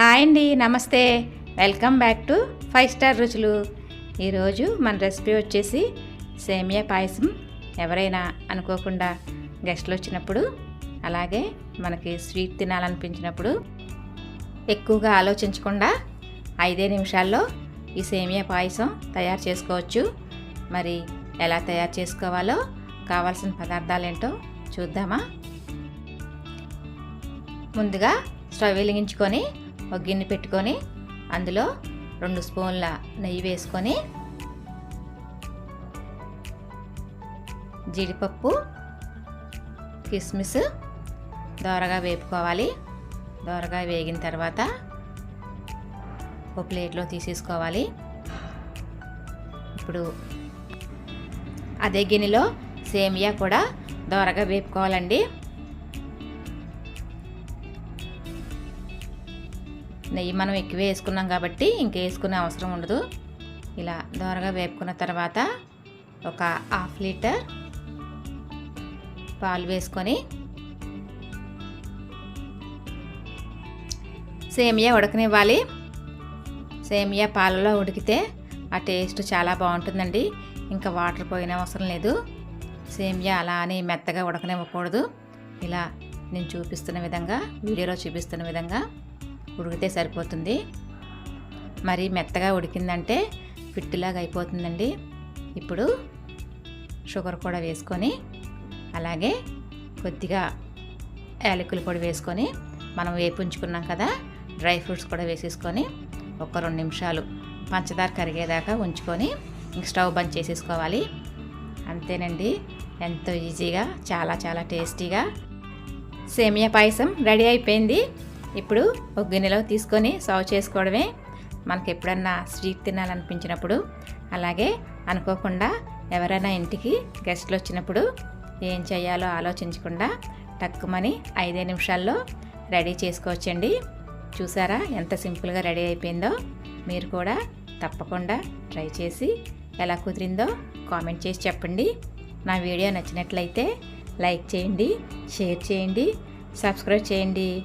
Hi అండి నమస్తే. Welcome back to five star రుచులు ఈరోజు మన రెసిపీ వచ్చేసి సేమియా పాయసం. ఎవరైనా అనుకోకుండా గెస్ట్లు వచ్చినప్పుడు అలాగే మనకి స్వీట్ తినాలనిపించినప్పుడు ఎక్కువగా ఆలోచించకుండా ఐదే నిమిషాల్లో ఈ సేమియా పాయసం తయారు చేసుకోవచ్చు. మరి ఎలా తయారు చేసుకోవాలో కావాల్సిన పదార్థాలు ఏంటో చూద్దామా? ముందుగా స్టవ్ వెలిగించుకొని ఒక గిన్నె పెట్టుకొని అందులో రెండు స్పూన్ల నెయ్యి వేసుకొని జీడిపప్పు కిస్మిస్ దోరగా వేపుకోవాలి. దోరగా వేగిన తర్వాత ఒక ప్లేట్లో తీసేసుకోవాలి. ఇప్పుడు అదే గిన్నెలో సేమియా కూడా దోరగా వేపుకోవాలండి. నెయ్యి మనం ఎక్కువ వేసుకున్నాం కాబట్టి ఇంక వేసుకునే అవసరం ఉండదు. ఇలా దోరగా వేపుకున్న తర్వాత ఒక హాఫ్ లీటర్ పాలు వేసుకొని సేమియా ఉడకనివ్వాలి. సేమియా పాలలో ఉడికితే ఆ టేస్ట్ చాలా బాగుంటుందండి. ఇంకా వాటర్ పోయిన అవసరం లేదు. సేమియా అలా అని మెత్తగా ఉడకనివ్వకూడదు. ఇలా నేను చూపిస్తున్న విధంగా వీడియోలో చూపిస్తున్న విధంగా ఉడికితే సరిపోతుంది. మరి మెత్తగా ఉడికిందంటే పిట్టులాగా అయిపోతుందండి. ఇప్పుడు షుగర్ కూడా వేసుకొని అలాగే కొద్దిగా యాలకులు పొడి వేసుకొని మనం వేపుంచుకున్నాం కదా డ్రై ఫ్రూట్స్ కూడా వేసేసుకొని ఒక రెండు నిమిషాలు పంచదార కరిగేదాకా ఉంచుకొని ఇంక స్టవ్ బంద్ చేసేసుకోవాలి. అంతేనండి ఎంతో ఈజీగా చాలా చాలా టేస్టీగా. సేమియా పాయసం రెడీ అయిపోయింది. ఇప్పుడు ఒక గిన్నెలో తీసుకొని సర్వ్ చేసుకోవడమే. మనకి ఎప్పుడన్నా స్వీట్ తినాలనిపించినప్పుడు అలాగే అనుకోకుండా ఎవరైనా ఇంటికి గెస్ట్లు వచ్చినప్పుడు ఏం చేయాలో ఆలోచించకుండా టక్కుమని ఐదే నిమిషాల్లో రెడీ చేసుకోవచ్చండి. చూసారా ఎంత సింపుల్గా రెడీ అయిపోయిందో? మీరు కూడా తప్పకుండా ట్రై చేసి ఎలా కుదిరిందో కామెంట్ చేసి చెప్పండి. నా వీడియో నచ్చినట్లయితే లైక్ చేయండి షేర్ చేయండి సబ్స్క్రైబ్ చేయండి.